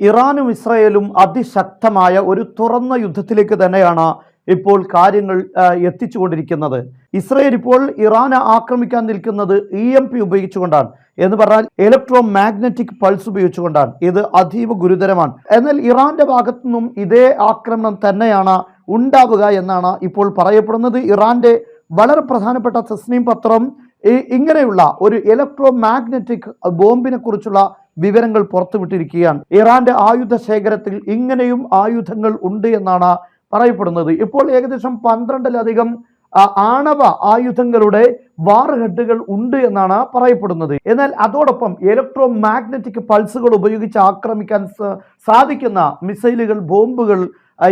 ഇറാനും ഇസ്രയേലും അതിശക്തമായ ഒരു തുറന്ന യുദ്ധത്തിലേക്ക് തന്നെയാണ് ഇപ്പോൾ കാര്യങ്ങൾ എത്തിച്ചുകൊണ്ടിരിക്കുന്നത്. ഇസ്രയേൽ ഇപ്പോൾ ഇറാനെ ആക്രമിക്കാൻ നിൽക്കുന്നത് ഇ എം പി ഉപയോഗിച്ചുകൊണ്ടാണ്. എന്ന് പറഞ്ഞാൽ ഇലക്ട്രോ മാഗ്നറ്റിക് പൾസ് ഉപയോഗിച്ചുകൊണ്ടാണ്. ഇത് അതീവ ഗുരുതരമാണ്. എന്നാൽ ഇറാന്റെ ഭാഗത്തു നിന്നും ഇതേ ആക്രമണം തന്നെയാണ് ഉണ്ടാവുക എന്നാണ് ഇപ്പോൾ പറയപ്പെടുന്നത്. ഇറാന്റെ വളരെ പ്രധാനപ്പെട്ട തസ്നീം പത്രം ഇങ്ങനെയുള്ള ഒരു ഇലക്ട്രോ മാഗ്നറ്റിക് ബോംബിനെ കുറിച്ചുള്ള വിവരങ്ങൾ പുറത്തുവിട്ടിരിക്കുകയാണ്. ഇറാന്റെ ആയുധ ശേഖരത്തിൽ ഇങ്ങനെയും ആയുധങ്ങൾ ഉണ്ട് എന്നാണ് പറയപ്പെടുന്നത്. ഇപ്പോൾ ഏകദേശം പന്ത്രണ്ടിലധികം ആണവ ആയുധങ്ങളുടെ വാർ ഹെഡുകൾ ഉണ്ട് എന്നാണ് പറയപ്പെടുന്നത്. എന്നാൽ അതോടൊപ്പം ഇലക്ട്രോ മാഗ്നറ്റിക് പൾസുകൾ ഉപയോഗിച്ച് ആക്രമിക്കാൻ സാധിക്കുന്ന മിസൈലുകൾ ബോംബുകൾ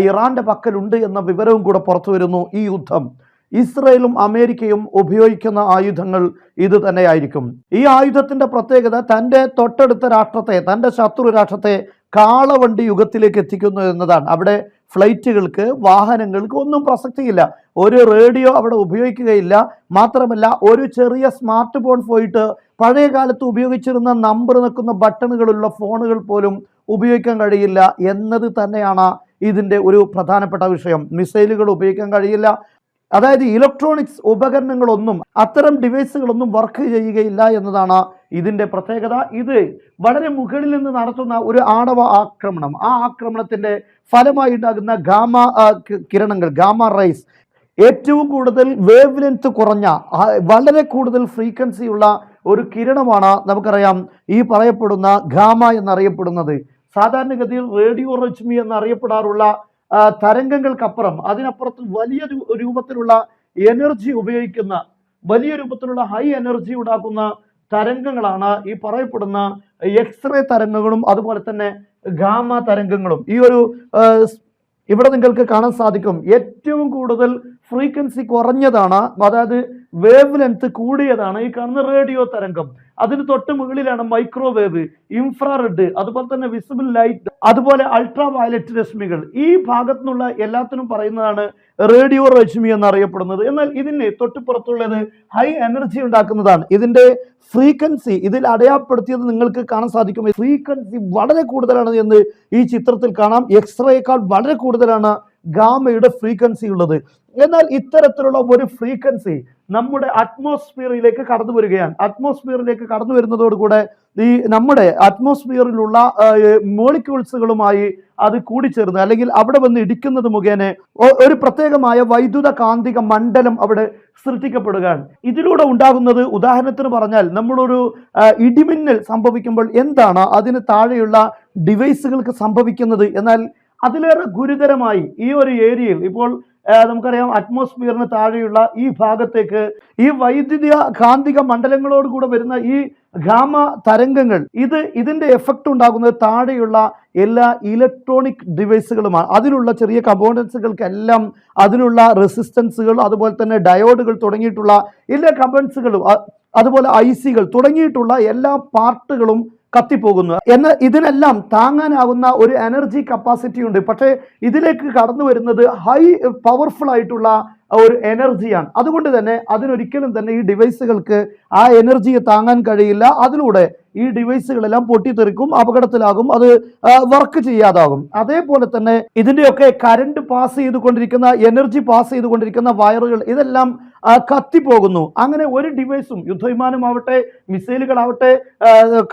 ഇറാന്റെ പക്കലുണ്ട് എന്ന വിവരവും കൂടെ പുറത്തു വരുന്നു ഈ യുദ്ധം. ഇസ്രയേലും അമേരിക്കയും ഉപയോഗിക്കുന്ന ആയുധങ്ങൾ ഇത് തന്നെയായിരിക്കും. ഈ ആയുധത്തിന്റെ പ്രത്യേകത തന്റെ തൊട്ടടുത്ത രാഷ്ട്രത്തെ തന്റെ ശത്രു രാഷ്ട്രത്തെ കാളവണ്ടി യുഗത്തിലേക്ക് എത്തിക്കുന്നു എന്നതാണ്. അവിടെ ഫ്ലൈറ്റുകൾക്ക് വാഹനങ്ങൾക്ക് ഒന്നും പ്രസക്തിയില്ല. ഒരു റേഡിയോ അവിടെ ഉപയോഗിക്കുകയില്ല. മാത്രമല്ല ഒരു ചെറിയ സ്മാർട്ട് ഫോൺ പോയിട്ട് പഴയ കാലത്ത് ഉപയോഗിച്ചിരുന്ന നമ്പർ നിൽക്കുന്ന ബട്ടണുകളുള്ള ഫോണുകൾ പോലും ഉപയോഗിക്കാൻ കഴിയില്ല എന്നത് തന്നെയാണ് ഇതിന്റെ ഒരു പ്രധാനപ്പെട്ട വിഷയം. മിസൈലുകൾ ഉപയോഗിക്കാൻ കഴിയില്ല. അതായത് ഇലക്ട്രോണിക്സ് ഉപകരണങ്ങളൊന്നും അത്തരം ഡിവൈസുകളൊന്നും വർക്ക് ചെയ്യുകയില്ല എന്നതാണ് ഇതിന്റെ പ്രത്യേകത. ഇത് വളരെ മുകളിൽ നിന്ന് നടത്തുന്ന ഒരു ആണവ ആക്രമണം. ആ ആക്രമണത്തിന്റെ ഫലമായി ഉണ്ടാകുന്ന ഗാമ കിരണങ്ങൾ ഗാമ റൈസ് ഏറ്റവും കൂടുതൽ വേവ് ലെങ്ത് കുറഞ്ഞ വളരെ കൂടുതൽ ഫ്രീക്വൻസിയുള്ള ഒരു കിരണമാണ് നമുക്കറിയാം ഈ പറയപ്പെടുന്ന ഗാമ എന്നറിയപ്പെടുന്നത്. സാധാരണഗതിയിൽ റേഡിയോ റജ്മി എന്നറിയപ്പെടാറുള്ള തരംഗങ്ങൾക്കപ്പുറം അതിനപ്പുറത്ത് വലിയ രൂപത്തിലുള്ള എനർജി ഉപയോഗിക്കുന്ന വലിയ രൂപത്തിലുള്ള ഹൈ എനർജി ഉണ്ടാക്കുന്ന തരംഗങ്ങളാണ് ഈ പറയപ്പെടുന്ന എക്സ്റേ തരംഗങ്ങളും അതുപോലെ തന്നെ ഗാമ തരംഗങ്ങളും. ഈ ഒരു ഇവിടെ നിങ്ങൾക്ക് കാണാൻ സാധിക്കും. ഏറ്റവും കൂടുതൽ ഫ്രീക്വൻസി കുറഞ്ഞതാണ് അതായത് വേവ് ലെങ്ത് കൂടിയതാണ് ഈ കാണുന്ന റേഡിയോ തരംഗം. അതിന് തൊട്ട് മുകളിലാണ് മൈക്രോവേവ് ഇൻഫ്രാറെഡ് അതുപോലെ തന്നെ വിസിബിൾ ലൈറ്റ് അതുപോലെ അൾട്രാ വയലറ്റ് രശ്മികൾ. ഈ ഭാഗത്തു നിന്നുള്ള എല്ലാത്തിനും പറയുന്നതാണ് റേഡിയോ രശ്മി എന്നറിയപ്പെടുന്നത്. എന്നാൽ ഇതിന് തൊട്ടുപുറത്തുള്ളത് ഹൈ എനർജി ഉണ്ടാക്കുന്നതാണ്. ഇതിന്റെ ഫ്രീക്വൻസി ഇതിൽ അടയാളപ്പെടുത്തിയത് നിങ്ങൾക്ക് കാണാൻ സാധിക്കും. ഫ്രീക്വൻസി വളരെ കൂടുതലാണ് എന്ന് ഈ ചിത്രത്തിൽ കാണാം. എക്സ്റേക്കാൾ വളരെ കൂടുതലാണ് ഗാമയുടെ ഫ്രീക്വൻസി ഉള്ളത്. എന്നാൽ ഇത്തരത്തിലുള്ള ഒരു ഫ്രീക്വൻസി നമ്മുടെ അറ്റ്മോസ്ഫിയറിലേക്ക് കടന്നു വരികയാണ്. അറ്റ്മോസ്ഫിയറിലേക്ക് കടന്നു വരുന്നതോടുകൂടെ ഈ നമ്മുടെ അറ്റ്മോസ്ഫിയറിലുള്ള മോളിക്യൂൾസുകളുമായി അത് കൂടിച്ചേർന്ന് അല്ലെങ്കിൽ അവിടെ വന്ന് ഇടിക്കുന്നത് മുഖേന ഒരു പ്രത്യേകമായ വൈദ്യുത കാന്തിക മണ്ഡലം അവിടെ സൃഷ്ടിക്കപ്പെടുകയാണ്. ഇതിലൂടെ ഉണ്ടാകുന്നത് ഉദാഹരണത്തിന് പറഞ്ഞാൽ നമ്മളൊരു ഇടിമിന്നൽ സംഭവിക്കുമ്പോൾ എന്താണ് അതിന് താഴെയുള്ള ഡിവൈസുകൾക്ക് സംഭവിക്കുന്നത്? എന്നാൽ അതിലേറെ ഗുരുതരമായി ഈ ഒരു ഏരിയയിൽ ഇപ്പോൾ നമുക്കറിയാം അറ്റ്മോസ്ഫിയറിന് താഴെയുള്ള ഈ ഭാഗത്തേക്ക് ഈ വൈദ്യുത കാന്തിക മണ്ഡലങ്ങളോട് കൂടെ വരുന്ന ഈ ഗാമ തരംഗങ്ങൾ ഇത് ഇതിന്റെ എഫക്റ്റ് ഉണ്ടാകുന്നത് താഴെയുള്ള എല്ലാ ഇലക്ട്രോണിക് ഡിവൈസുകളുമാണ് അതിലുള്ള ചെറിയ കമ്പോണൻസുകൾക്കെല്ലാം അതിനുള്ള റെസിസ്റ്റൻസുകൾ അതുപോലെ തന്നെ ഡയോഡുകൾ തുടങ്ങിയിട്ടുള്ള എല്ലാ കമ്പോണൻസുകളും അതുപോലെ ഐ സികൾ തുടങ്ങിയിട്ടുള്ള എല്ലാ പാർട്ടുകളും കത്തിപ്പോകുന്നു. എന്ന് ഇതിനെല്ലാം താങ്ങാനാകുന്ന ഒരു എനർജി കപ്പാസിറ്റി ഉണ്ട്. പക്ഷേ ഇതിലേക്ക് കടന്നു വരുന്നത് ഹൈ പവർഫുൾ ആയിട്ടുള്ള ഒരു എനർജിയാണ് അതുകൊണ്ട് തന്നെ അതിനൊരിക്കലും തന്നെ ഈ ഡിവൈസുകൾക്ക് ആ എനർജിയെ താങ്ങാൻ കഴിയില്ല. അതിലൂടെ ഈ ഡിവൈസുകളെല്ലാം പൊട്ടിത്തെറിക്കും അപകടത്തിലാകും അത് വർക്ക് ചെയ്യാതാകും. അതേപോലെ തന്നെ ഇതിന്റെയൊക്കെ കറണ്ട് പാസ് ചെയ്തുകൊണ്ടിരിക്കുന്ന എനർജി പാസ് ചെയ്തുകൊണ്ടിരിക്കുന്ന വയറുകൾ ഇതെല്ലാം കത്തിപ്പോകുന്നു. അങ്ങനെ ഒരു ഡിവൈസും യുദ്ധവിമാനമാവട്ടെ മിസൈലുകളാവട്ടെ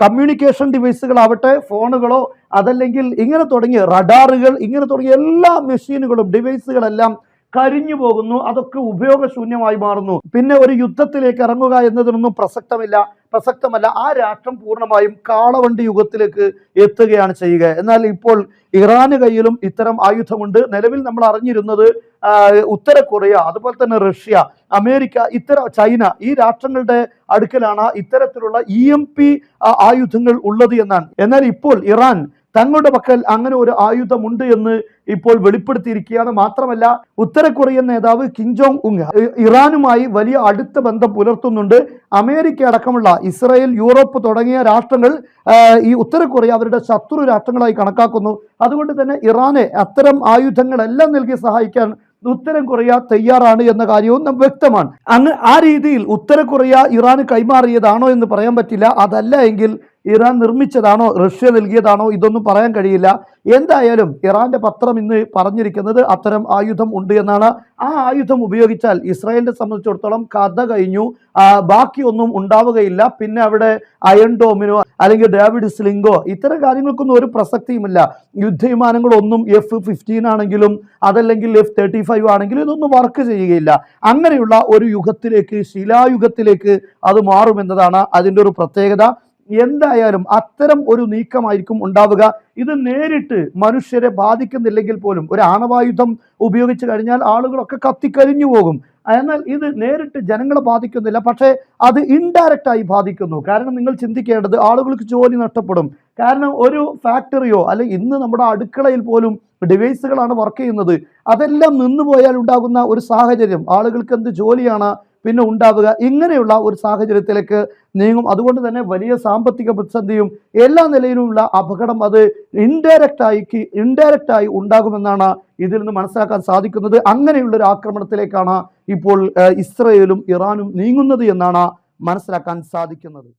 കമ്മ്യൂണിക്കേഷൻ ഡിവൈസുകളാവട്ടെ ഫോണുകളോ അതല്ലെങ്കിൽ ഇങ്ങനെ തുടങ്ങിയ റഡാറുകൾ ഇങ്ങനെ തുടങ്ങിയ എല്ലാ മെഷീനുകളും ഡിവൈസുകളെല്ലാം കരിഞ്ഞു പോകുന്നു. അതൊക്കെ ഉപയോഗശൂന്യമായി മാറുന്നു. പിന്നെ ഒരു യുദ്ധത്തിലേക്ക് ഇറങ്ങുക എന്നതിനൊന്നും പ്രസക്തമില്ല. പ്രസക്തമല്ല. ആ രാഷ്ട്രം പൂർണമായും കാളവണ്ടി യുഗത്തിലേക്ക് എത്തുകയാണ് ചെയ്യുക. എന്നാൽ ഇപ്പോൾ ഇറാന് കയ്യിലും ഇത്തരം ആയുധമുണ്ട്. നിലവിൽ നമ്മൾ അറിഞ്ഞിരുന്നത് ഉത്തര കൊറിയ അതുപോലെ തന്നെ റഷ്യ അമേരിക്ക ഇത്തരം ചൈന ഈ രാഷ്ട്രങ്ങളുടെ അടുക്കലാണ് ഇത്തരത്തിലുള്ള ഇ ആയുധങ്ങൾ ഉള്ളത് എന്നാണ്. എന്നാൽ ഇപ്പോൾ ഇറാൻ തങ്ങളുടെ പക്കൽ അങ്ങനെ ഒരു ആയുധമുണ്ട് എന്ന് ഇപ്പോൾ വെളിപ്പെടുത്തിയിരിക്കുകയാണ്. മാത്രമല്ല ഉത്തര കൊറിയൻ നേതാവ് കിം ജോങ് ഉങ് ഇറാനുമായി വലിയ അടുത്ത ബന്ധം പുലർത്തുന്നുണ്ട്. അമേരിക്ക അടക്കമുള്ള ഇസ്രായേൽ യൂറോപ്പ് തുടങ്ങിയ രാഷ്ട്രങ്ങൾ ഈ ഉത്തര കൊറിയ അവരുടെ ശത്രു രാഷ്ട്രങ്ങളായി കണക്കാക്കുന്നു. അതുകൊണ്ട് തന്നെ ഇറാനെ അത്തരം ആയുധങ്ങളെല്ലാം നൽകി സഹായിക്കാൻ ഉത്തര കൊറിയ തയ്യാറാണ് എന്ന കാര്യവും വ്യക്തമാണ്. അന്ന് ആ രീതിയിൽ ഉത്തര കൊറിയ ഇറാന് കൈമാറിയതാണോ എന്ന് പറയാൻ പറ്റില്ല. അതല്ല എങ്കിൽ ഇറാൻ നിർമ്മിച്ചതാണോ റഷ്യ നൽകിയതാണോ ഇതൊന്നും പറയാൻ കഴിയില്ല. എന്തായാലും ഇറാന്റെ പത്രം ഇന്ന് പറഞ്ഞിരിക്കുന്നത് അത്തരം ആയുധം ഉണ്ട് എന്നാണ്. ആ ആയുധം ഉപയോഗിച്ചാൽ ഇസ്രായേലിനെ സംബന്ധിച്ചിടത്തോളം കഥ കഴിഞ്ഞു. ബാക്കിയൊന്നും ഉണ്ടാവുകയില്ല. പിന്നെ അവിടെ അയൺ ഡോമിനോ അല്ലെങ്കിൽ ഡേവിഡ് സ്ലിംഗോ ഇത്തരം കാര്യങ്ങൾക്കൊന്നും ഒരു പ്രസക്തിയുമില്ല. യുദ്ധവിമാനങ്ങളൊന്നും എഫ് ഫിഫ്റ്റീൻ ആണെങ്കിലും അതല്ലെങ്കിൽ എഫ് തേർട്ടി ഫൈവ് ആണെങ്കിലും ഇതൊന്നും വർക്ക് ചെയ്യുകയില്ല. അങ്ങനെയുള്ള ഒരു യുഗത്തിലേക്ക് ശിലായുഗത്തിലേക്ക് അത് മാറുമെന്നതാണ് അതിന്റെ ഒരു പ്രത്യേകത. എന്തായാലും അത്തരം ഒരു നീക്കമായിരിക്കും ഉണ്ടാവുക. ഇത് നേരിട്ട് മനുഷ്യരെ ബാധിക്കുന്നില്ലെങ്കിൽ പോലും ഒരു ആണവായുധം ഉപയോഗിച്ച് കഴിഞ്ഞാൽ ആളുകളൊക്കെ കത്തിക്കരിഞ്ഞു പോകും. എന്നാൽ ഇത് നേരിട്ട് ജനങ്ങളെ ബാധിക്കുന്നില്ല. പക്ഷേ അത് ഇൻഡയറക്റ്റായി ബാധിക്കുന്നു. കാരണം നിങ്ങൾ ചിന്തിക്കേണ്ടത് ആളുകൾക്ക് ജോലി നഷ്ടപ്പെടും. കാരണം ഒരു ഫാക്ടറിയോ അല്ലെ ഇന്ന് നമ്മുടെ അടുക്കളയിൽ പോലും ഡിവൈസുകളാണ് വർക്ക് ചെയ്യുന്നത്. അതെല്ലാം നിന്നുപോയാൽ ഉണ്ടാകുന്ന ഒരു സാഹചര്യം. ആളുകൾക്ക് എന്ത് ജോലിയാണ്? പിന്നെ ഉണ്ടാവുക. ഇങ്ങനെയുള്ള ഒരു സാഹചര്യത്തിലേക്ക് നീങ്ങും. അതുകൊണ്ട് തന്നെ വലിയ സാമ്പത്തിക പ്രതിസന്ധിയും എല്ലാ നിലയിലുമുള്ള അപകടം അത് ഇൻഡയറക്റ്റ് ഇൻഡയറക്റ്റായി ഇൻഡയറക്റ്റ് ആയി ഉണ്ടാകുമെന്നാണ് ഇതിൽ നിന്ന് മനസ്സിലാക്കാൻ സാധിക്കുന്നത്. അങ്ങനെയുള്ള ഒരു ആക്രമണത്തിലേക്കാണ് ഇപ്പോൾ ഇസ്രയേലും ഇറാനും നീങ്ങുന്നത് എന്നാണ് മനസ്സിലാക്കാൻ സാധിക്കുന്നത്.